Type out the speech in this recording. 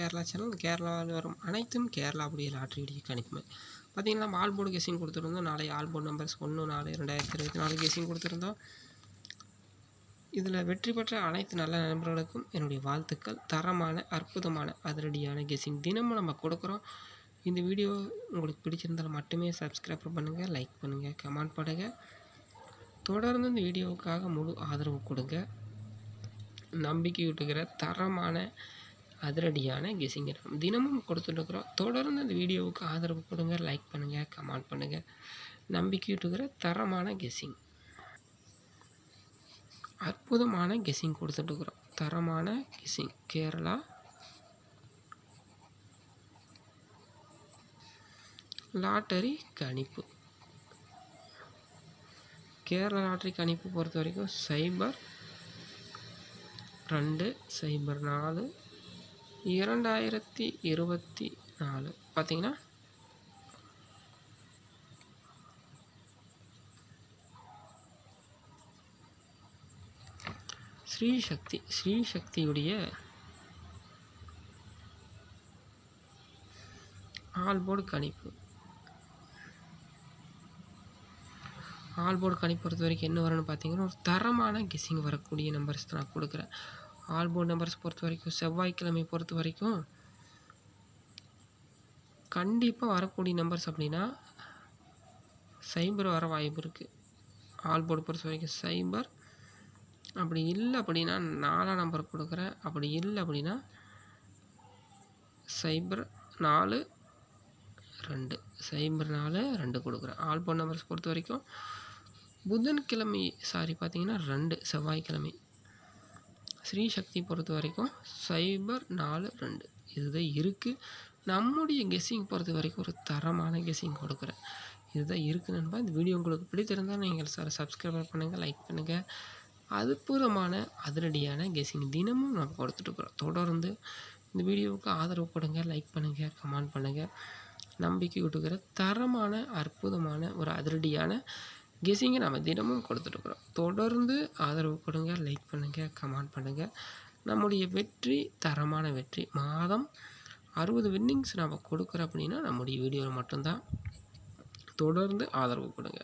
Kerala channel கேரளாவில் வரும். அனைத்தும் கேரளா அப்படியே லாட்ரி வீடியோ கணிப்புமே. பார்த்தீங்கன்னா நம்ம ஆல் போர்டு கெஸிங் கொடுத்துருந்தோம். நாளை ஆல் போர்டு நம்பர்ஸ் ஒன்று நாலு ரெண்டாயிரத்தி இருபத்தி நாலு கெஸிங் கொடுத்துருந்தோம். இதில் வெற்றி பெற்ற அனைத்து நல்ல நண்பர்களுக்கும் என்னுடைய வாழ்த்துக்கள். தரமான அற்புதமான அதிரடியான கெஸிங் தினமும் நம்ம கொடுக்குறோம். இந்த வீடியோ உங்களுக்கு பிடிச்சிருந்தால் மட்டுமே சப்ஸ்கிரைப் பண்ணுங்கள் லைக் பண்ணுங்கள் கமெண்ட் பண்ணுங்கள் தொடர்ந்து இந்த வீடியோவுக்காக முழு ஆதரவு கொடுங்க. நம்பிக்கை விட்டுக்கிற தரமான அதிரடியான கெஸிங்கை நம்ம தினமும் கொடுத்துட்டுருக்குறோம். தொடர்ந்து அந்த வீடியோவுக்கு ஆதரவு கொடுங்க லைக் பண்ணுங்கள் கமெண்ட் பண்ணுங்கள் நம்பிக்கையிட்டுக்கிற தரமான கெஸ்ஸிங் அற்புதமான கெஸ்ஸிங் கொடுத்துட்ருக்குறோம் தரமான கெஸ்ஸிங் கேரளா. லாட்டரி கணிப்பு. கேரளா லாட்டரி கணிப்பு பொறுத்த வரைக்கும் சைபர் ரெண்டு சைபர் நாலு இரண்டாயிரத்தி இருபத்தி நாலு. பார்த்தீங்கன்னா ஸ்ரீசக்தி ஸ்ரீசக்தியுடைய ஆல்போர்டு கணிப்பு. ஆல்போர்டு கணிப்பு பொறுத்த வரைக்கும் என்ன வரும்னு பார்த்தீங்கன்னா ஒரு தரமான கெஸ்ஸிங் வரக்கூடிய நம்பர்ஸ் நான் கொடுக்குறேன். ஆல்போ நம்பர்ஸ் பொறுத்த வரைக்கும் செவ்வாய்க்கிழமை பொறுத்த வரைக்கும் கண்டிப்பாக வரக்கூடிய நம்பர்ஸ் அப்படின்னா சைபர் வர வாய்ப்பு இருக்குது ஆல்போர்டு பொறுத்த வரைக்கும் சைபர். அப்படி இல்லை அப்படின்னா நாலாம் நம்பர் கொடுக்குறேன். அப்படி இல்லை அப்படின்னா சைபர் நாலு ரெண்டு. சைபர் நாலு ரெண்டு கொடுக்குறேன். ஆல்போர்ட் நம்பர்ஸ் பொறுத்த வரைக்கும் புதன்கிழமை சாரி பார்த்தீங்கன்னா ரெண்டு. செவ்வாய்க்கிழமை. ஸ்ரீசக்தி பொறுத்த வரைக்கும் சைபர் நாலு ரெண்டு. இதுதான் இருக்குது நம்முடைய கெஸ்ஸிங் பொறுத்த வரைக்கும் ஒரு தரமான கெஸ்ஸிங் கொடுக்குறேன். இதுதான் இருக்குது நண்பா. இந்த வீடியோ உங்களுக்கு பிடித்திருந்தால் நீங்கள் சார் சப்ஸ்கிரைப் பண்ணுங்கள் லைக் பண்ணுங்கள் அதுபூர்வமான அதிரடியான கெஸ்ஸிங் தினமும் நம்ம கொடுத்துட்ருக்குறோம் தொடர்ந்து இந்த வீடியோவுக்கு ஆதரவு கொடுங்க லைக் பண்ணுங்கள் கமெண்ட் பண்ணுங்கள் நம்பிக்கை விட்டுக்கிற தரமான அற்புதமான ஒரு அதிரடியான கெஸிங்கை நம்ம தினமும் கொடுத்துட்ருக்குறோம் தொடர்ந்து ஆதரவு கொடுங்க லைக் பண்ணுங்கள் கமெண்ட் பண்ணுங்கள் நம்முடைய வெற்றி தரமான வெற்றி. மாதம் அறுபது வின்னிங்ஸ் நம்ம கொடுக்குறோம் அப்படின்னா நம்முடைய வீடியோவில் மட்டும்தான். தொடர்ந்து ஆதரவு கொடுங்க.